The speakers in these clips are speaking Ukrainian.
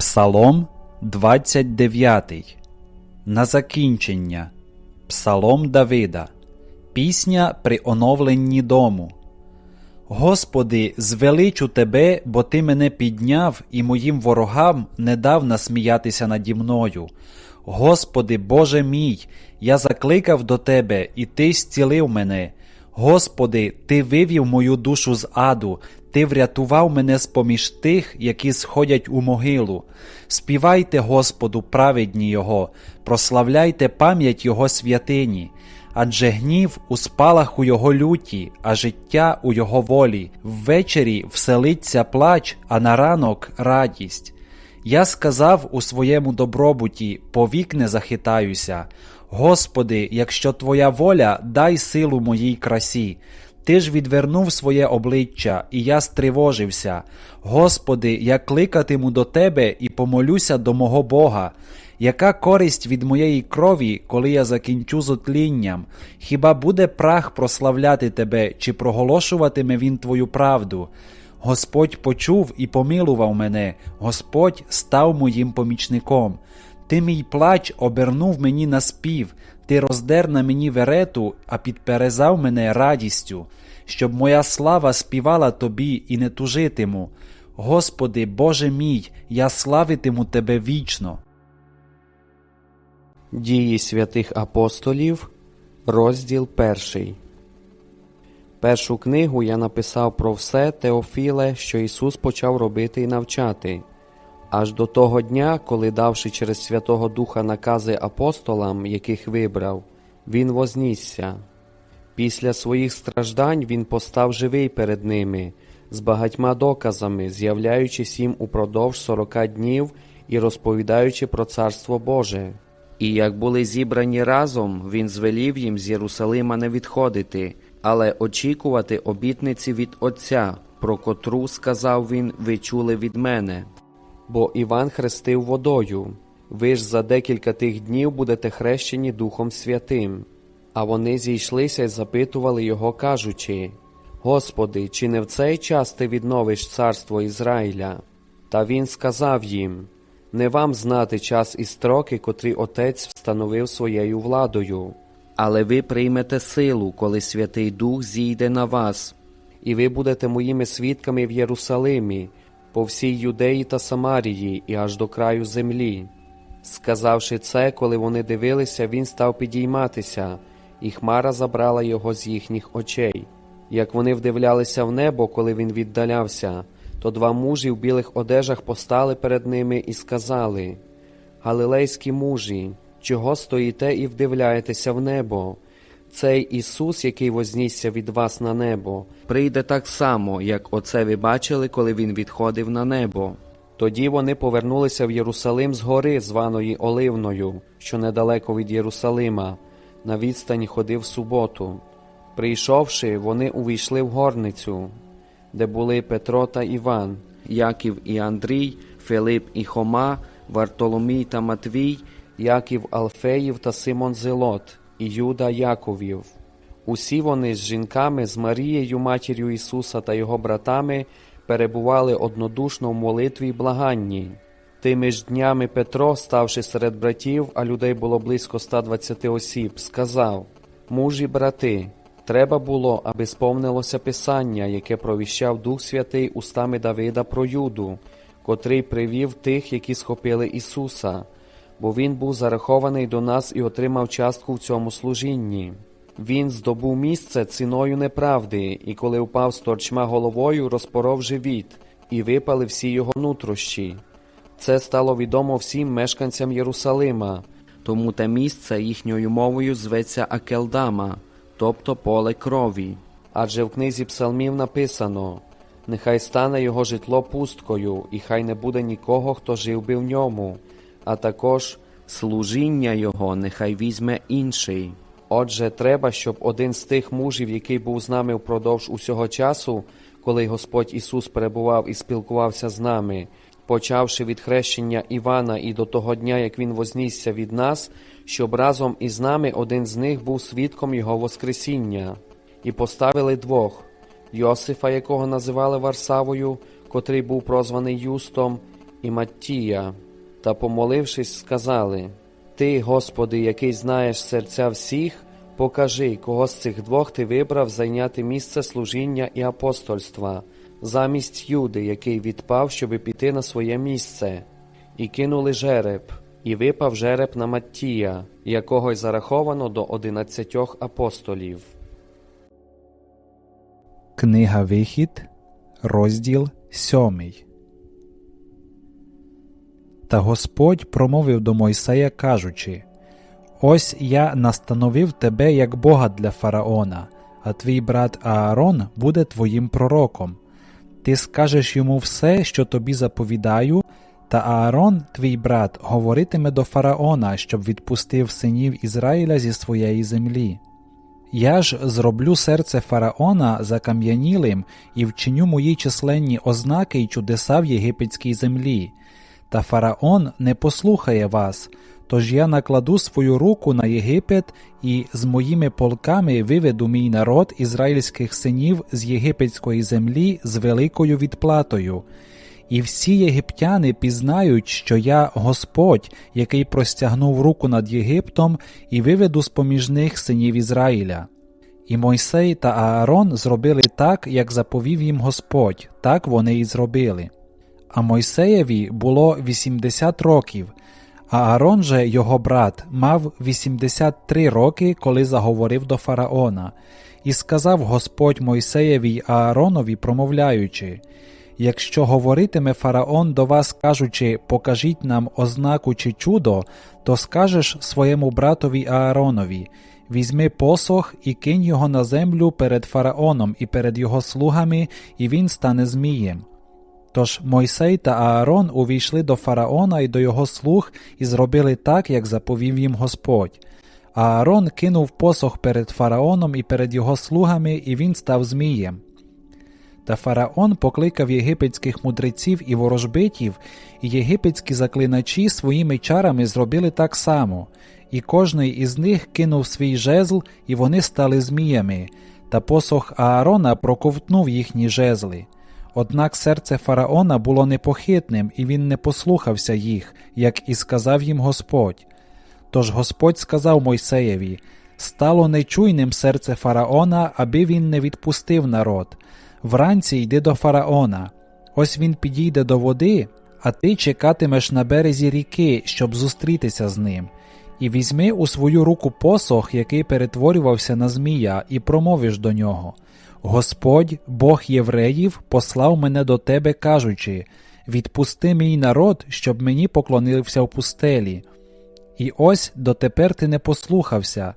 Псалом 29. На закінчення. Псалом Давида. Пісня при оновленні дому. Господи, звеличу Тебе, бо Ти мене підняв і моїм ворогам не дав насміятися наді мною. Господи, Боже мій, я закликав до Тебе, і Ти зцілив мене. Господи, Ти вивів мою душу з аду, Ти врятував мене з поміж тих, які сходять у могилу. Співайте Господу праведні Його, прославляйте пам'ять Його святині. Адже гнів у спалаху його люті, а життя у його волі. Ввечері вселиться плач, а на ранок радість. Я сказав у своєму добробуті, повік не захитаюся. Господи, якщо Твоя воля, дай силу моїй красі. Ти ж відвернув своє обличчя, і я стривожився. Господи, я кликатиму до Тебе і помолюся до мого Бога. Яка користь від моєї крові, коли я закінчу з отлінням? Хіба буде прах прославляти тебе, чи проголошуватиме він твою правду? Господь почув і помилував мене, Господь став моїм помічником. Ти мій плач обернув мені на спів, ти роздер на мені верету, а підперезав мене радістю, щоб моя слава співала тобі і не тужитиму. Господи, Боже мій, я славитиму Тебе вічно. Дії святих апостолів, розділ перший. Першу книгу я написав про все Теофіле, що Ісус почав робити і навчати, аж до того дня, коли, давши через Святого Духа накази апостолам, яких вибрав, Він вознісся. Після своїх страждань Він постав живий перед ними, з багатьма доказами, з'являючись їм упродовж сорока днів і розповідаючи про Царство Боже. І як були зібрані разом, він звелів їм з Єрусалима не відходити, але очікувати обітниці від Отця, про котру, сказав він, ви чули від мене. Бо Іван хрестив водою. Ви ж за декілька тих днів будете хрещені Духом Святим. А вони зійшлися й запитували його, кажучи: Господи, чи не в цей час ти відновиш царство Ізраїля? Та він сказав їм: не вам знати час і строки, котрі Отець встановив своєю владою, але ви приймете силу, коли Святий Дух зійде на вас, і ви будете моїми свідками в Єрусалимі, по всій Юдеї та Самарії і аж до краю землі. Сказавши це, коли вони дивилися, він став підійматися, і хмара забрала його з їхніх очей. Як вони вдивлялися в небо, коли він віддалявся, то два мужі в білих одежах постали перед ними і сказали Галилейські мужі, чого стоїте і вдивляєтеся в небо? Цей Ісус, який вознісся від вас на небо, прийде так само, як оце ви бачили, коли Він відходив на небо. Тоді вони повернулися в Єрусалим з гори, званої Оливною, що недалеко від Єрусалима, на відстані ходив суботу. Прийшовши, вони увійшли в горницю, де були Петро та Іван, Яків і Андрій, Филип і Хома, Вартоломій та Матвій, Яків Алфеїв та Симон Зелот, і Юда Яковів. Усі вони з жінками, з Марією, матір'ю Ісуса та його братами перебували однодушно в молитві й благанні. Тими ж днями Петро, ставши серед братів, а людей було близько 120 осіб, сказав Мужі, брати, треба було, аби сповнилося Писання, яке провіщав Дух Святий устами Давида про Юду, котрий привів тих, які схопили Ісуса, бо Він був зарахований до нас і отримав частку в цьому служінні. Він здобув місце ціною неправди, і коли впав з торчма головою, розпоров живіт, і випали всі його нутрощі. Це стало відомо всім мешканцям Єрусалима, тому те місце їхньою мовою зветься Акелдама, тобто поле крові. Адже в книзі псалмів написано Нехай стане його житло пусткою, і хай не буде нікого, хто жив би в ньому, а також служіння його нехай візьме інший. Отже, треба, щоб один з тих мужів, який був з нами впродовж усього часу, коли Господь Ісус перебував і спілкувався з нами, почавши від хрещення Івана і до того дня, як він вознісся від нас, щоб разом із нами один з них був свідком Його Воскресіння, і поставили двох Йосифа, якого називали Варсавою, котрий був прозваний Юстом, і Маттія, та, помолившись, сказали: Ти, Господи, який знаєш серця всіх, покажи, кого з цих двох ти вибрав зайняти місце служіння і апостольства, замість Юди, який відпав, щоби піти на своє місце, і кинули жереб, і випав жереб на Маттія, якого й зараховано до одинадцятьох апостолів. Книга Вихід, розділ сьомий. Та Господь промовив до Мойсея, кажучи: Ось я настановив тебе як Бога для фараона, а твій брат Аарон буде твоїм пророком. Ти скажеш йому все, що тобі заповідаю, та Аарон, твій брат, говоритиме до фараона, щоб відпустив синів Ізраїля зі своєї землі. Я ж зроблю серце фараона закам'янілим і вчиню мої численні ознаки й чудеса в єгипетській землі. Та фараон не послухає вас, тож я накладу свою руку на Єгипет і з моїми полками виведу мій народ ізраїльських синів з єгипетської землі з великою відплатою. І всі єгиптяни пізнають, що я Господь, який простягнув руку над Єгиптом і виведу з поміж них синів Ізраїля. І Мойсей та Аарон зробили так, як заповів їм Господь, так вони і зробили. А Мойсеєві було 80 років, а Аарон же, його брат, мав 83 роки, коли заговорив до фараона, і сказав Господь Мойсеєві Ааронові, промовляючи Якщо говоритиме фараон до вас, кажучи, покажіть нам ознаку чи чудо, то скажеш своєму братові Ааронові візьми посох і кинь його на землю перед фараоном і перед його слугами, і він стане змієм. Тож Мойсей та Аарон увійшли до фараона і до його слуг і зробили так, як заповів їм Господь. Аарон кинув посох перед фараоном і перед його слугами, і він став змієм. Та фараон покликав єгипетських мудреців і ворожбитів, і єгипетські заклиначі своїми чарами зробили так само, і кожний із них кинув свій жезл, і вони стали зміями, та посох Аарона проковтнув їхні жезли. Однак серце фараона було непохитним, і він не послухався їх, як і сказав їм Господь. Тож Господь сказав Мойсеєві стало нечуйним серце фараона, аби він не відпустив народ. Вранці йди до фараона. Ось він підійде до води, а ти чекатимеш на березі ріки, щоб зустрітися з ним. І візьми у свою руку посох, який перетворювався на змія, і промовиш до нього. Господь, Бог євреїв, послав мене до тебе, кажучи Відпусти мій народ, щоб мені поклонився в пустелі. І ось дотепер ти не послухався.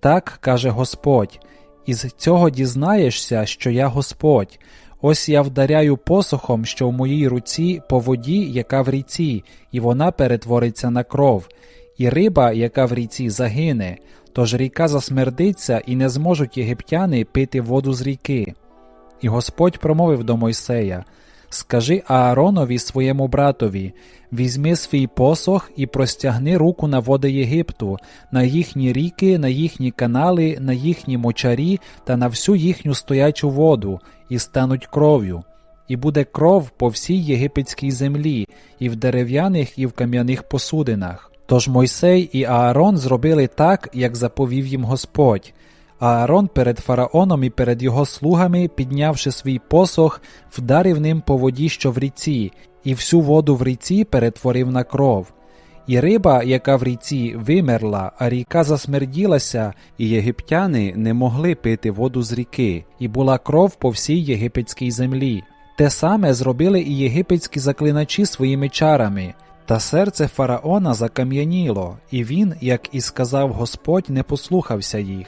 Так каже Господь, із цього дізнаєшся, що я Господь. Ось я вдаряю посохом, що в моїй руці, по воді, яка в ріці, і вона перетвориться на кров, і риба, яка в ріці, загине, тож ріка засмердиться, і не зможуть єгиптяни пити воду з ріки. І Господь промовив до Мойсея Скажи Ааронові своєму братові візьми свій посох і простягни руку на води Єгипту, на їхні ріки, на їхні канали, на їхні мочарі та на всю їхню стоячу воду, і стануть кров'ю. І буде кров по всій єгипетській землі, і в дерев'яних, і в кам'яних посудинах. Тож Мойсей і Аарон зробили так, як заповів їм Господь. Аарон перед фараоном і перед його слугами, піднявши свій посох, вдарив ним по воді, що в ріці, і всю воду в ріці перетворив на кров. І риба, яка в ріці, вимерла, а ріка засмерділася, і єгиптяни не могли пити воду з ріки, і була кров по всій єгипетській землі. Те саме зробили і єгипетські заклиначі своїми чарами. Та серце фараона закам'яніло, і він, як і сказав Господь, не послухався їх.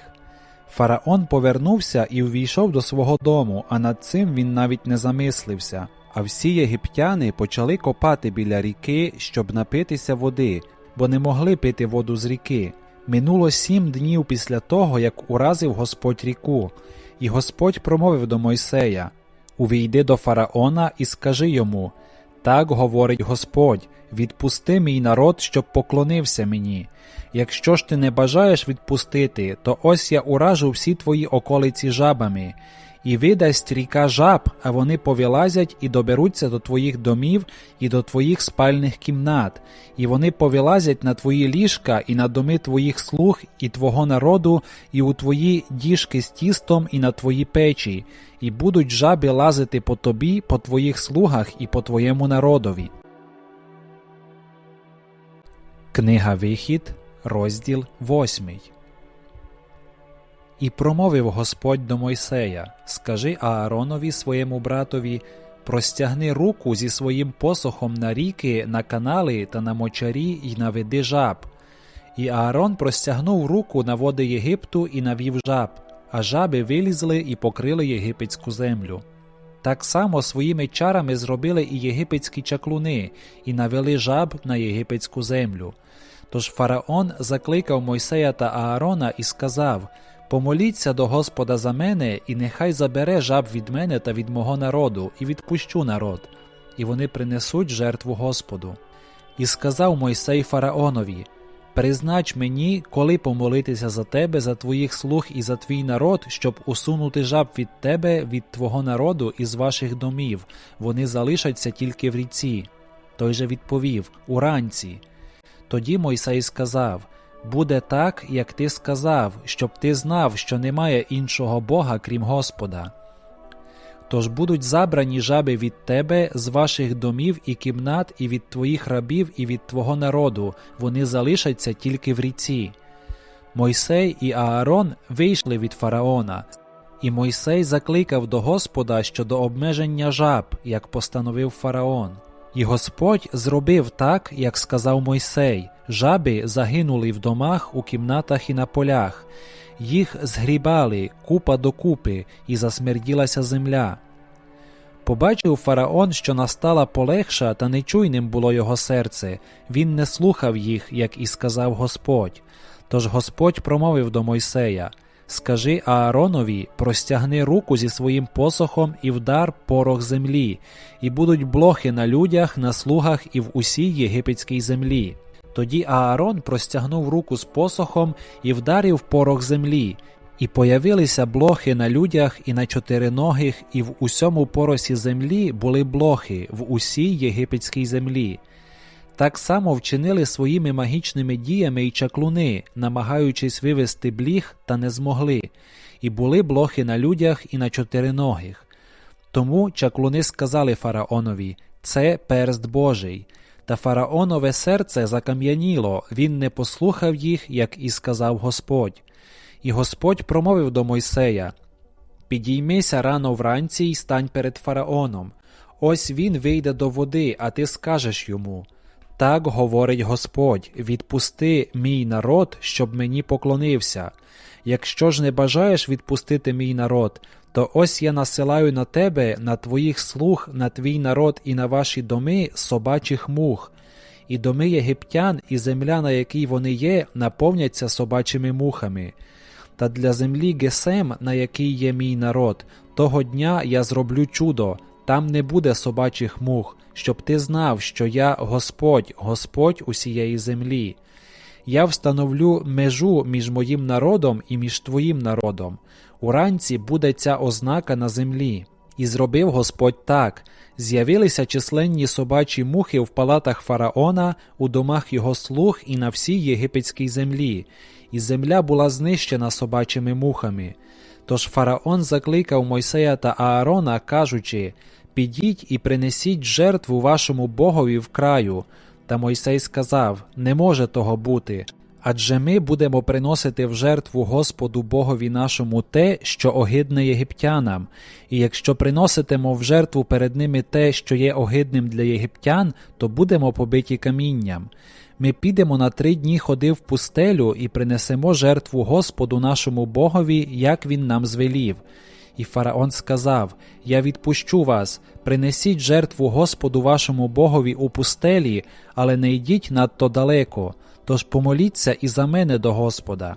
Фараон повернувся і увійшов до свого дому, а над цим він навіть не замислився. А всі єгиптяни почали копати біля ріки, щоб напитися води, бо не могли пити воду з ріки. Минуло сім днів після того, як уразив Господь ріку, і Господь промовив до Мойсея Увійди до фараона і скажи йому так говорить Господь відпусти мій народ, щоб поклонився мені. Якщо ж ти не бажаєш відпустити, то ось я уражу всі твої околиці жабами, І видасть ріка жаб, а вони повилазять і доберуться до твоїх домів і до твоїх спальних кімнат, і вони повилазять на твої ліжка і на доми твоїх слуг і твого народу, і у твої діжки з тістом, і на твої печі, і будуть жаби лазити по тобі, по твоїх слугах і по твоєму народові. Книга Вихід, розділ 8. І промовив Господь до Мойсея: Скажи Ааронові своєму братові, простягни руку зі своїм посохом на ріки, на канали та на мочарі і наведи жаб. І Аарон простягнув руку на води Єгипту і навів жаб, а жаби вилізли і покрили єгипетську землю. Так само своїми чарами зробили і єгипетські чаклуни, і навели жаб на єгипетську землю. Тож фараон закликав Мойсея та Аарона і сказав: Помоліться до Господа за мене, і нехай забере жаб від мене та від мого народу, і відпущу народ, і вони принесуть жертву Господу. І сказав Мойсей фараонові: Признач мені, коли помолитися за тебе, за твоїх слуг і за твій народ, щоб усунути жаб від тебе, від твого народу і з ваших домів. Вони залишаться тільки в ріці. Той же відповів Уранці. Тоді Мойсей сказав: Буде так, як ти сказав, щоб ти знав, що немає іншого Бога, крім Господа. Тож будуть забрані жаби від тебе з ваших домів і кімнат, і від твоїх рабів, і від твого народу, вони залишаться тільки в ріці. Мойсей і Аарон вийшли від фараона, і Мойсей закликав до Господа щодо обмеження жаб, як постановив фараон. І Господь зробив так, як сказав Мойсей. Жаби загинули в домах, у кімнатах і на полях. Їх згрібали купа до купи, і засмерділася земля. Побачив фараон, що настала полегша, та нечуйним було його серце. Він не слухав їх, як і сказав Господь. Тож Господь промовив до Мойсея Скажи Ааронові, простягни руку зі своїм посохом і вдар порох землі, і будуть блохи на людях, на слугах і в усій єгипетській землі. Тоді Аарон простягнув руку з посохом і вдарив порох землі, і появилися блохи на людях і на чотириногих, і в усьому поросі землі були блохи в усій єгипетській землі. Так само вчинили своїми магічними діями й чаклуни, намагаючись вивести бліг, та не змогли, і були блохи на людях і на чотириногих. Тому чаклуни сказали фараонові це перст Божий. Та фараонове серце закам'яніло, він не послухав їх, як і сказав Господь. І Господь промовив до Мойсея Підіймися рано вранці й стань перед фараоном. Ось він вийде до води, а ти скажеш йому. Так говорить Господь: відпусти мій народ, щоб мені поклонився. Якщо ж не бажаєш відпустити мій народ, то ось я насилаю на тебе, на твоїх слуг, на твій народ і на ваші доми собачих мух, і доми єгиптян, і земля, на якій вони є, наповняться собачими мухами. Та для землі Гесем, на якій є мій народ, того дня я зроблю чудо, там не буде собачих мух, щоб ти знав, що я Господь, Господь усієї землі. Я встановлю межу між моїм народом і між твоїм народом. Уранці буде ця ознака на землі. І зробив Господь так: з'явилися численні собачі мухи в палатах фараона, у домах його слуг і на всій єгипетській землі, і земля була знищена собачими мухами. Тож фараон закликав Мойсея та Аарона, кажучи: Підіть і принесіть жертву вашому богові в краю. Та Мойсей сказав: Не може того бути. Адже ми будемо приносити в жертву Господу Богові нашому те, що огидне єгиптянам, і якщо приноситимо в жертву перед ними те, що є огидним для єгиптян, то будемо побиті камінням. Ми підемо на три дні ходи в пустелю і принесемо жертву Господу нашому Богові, як він нам звелів. І фараон сказав: Я відпущу вас, принесіть жертву Господу вашому Богові у пустелі, але не йдіть надто далеко, тож помоліться і за мене до Господа.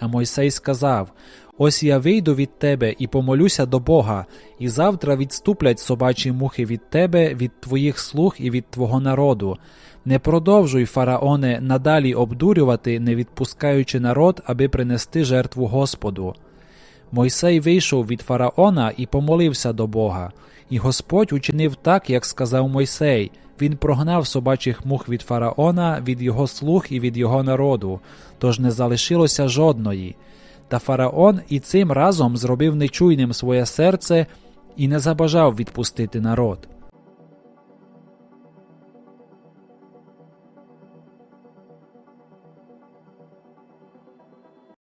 А Мойсей сказав: Ось я вийду від тебе і помолюся до Бога, і завтра відступлять собачі мухи від тебе, від твоїх слуг і від твого народу. Не продовжуй, фараоне, надалі обдурювати, не відпускаючи народ, аби принести жертву Господу. Мойсей вийшов від фараона і помолився до Бога, і Господь учинив так, як сказав Мойсей. Він прогнав собачих мух від фараона, від його слуг і від його народу, тож не залишилося жодної. Та фараон і цим разом зробив нечуйним своє серце і не забажав відпустити народ.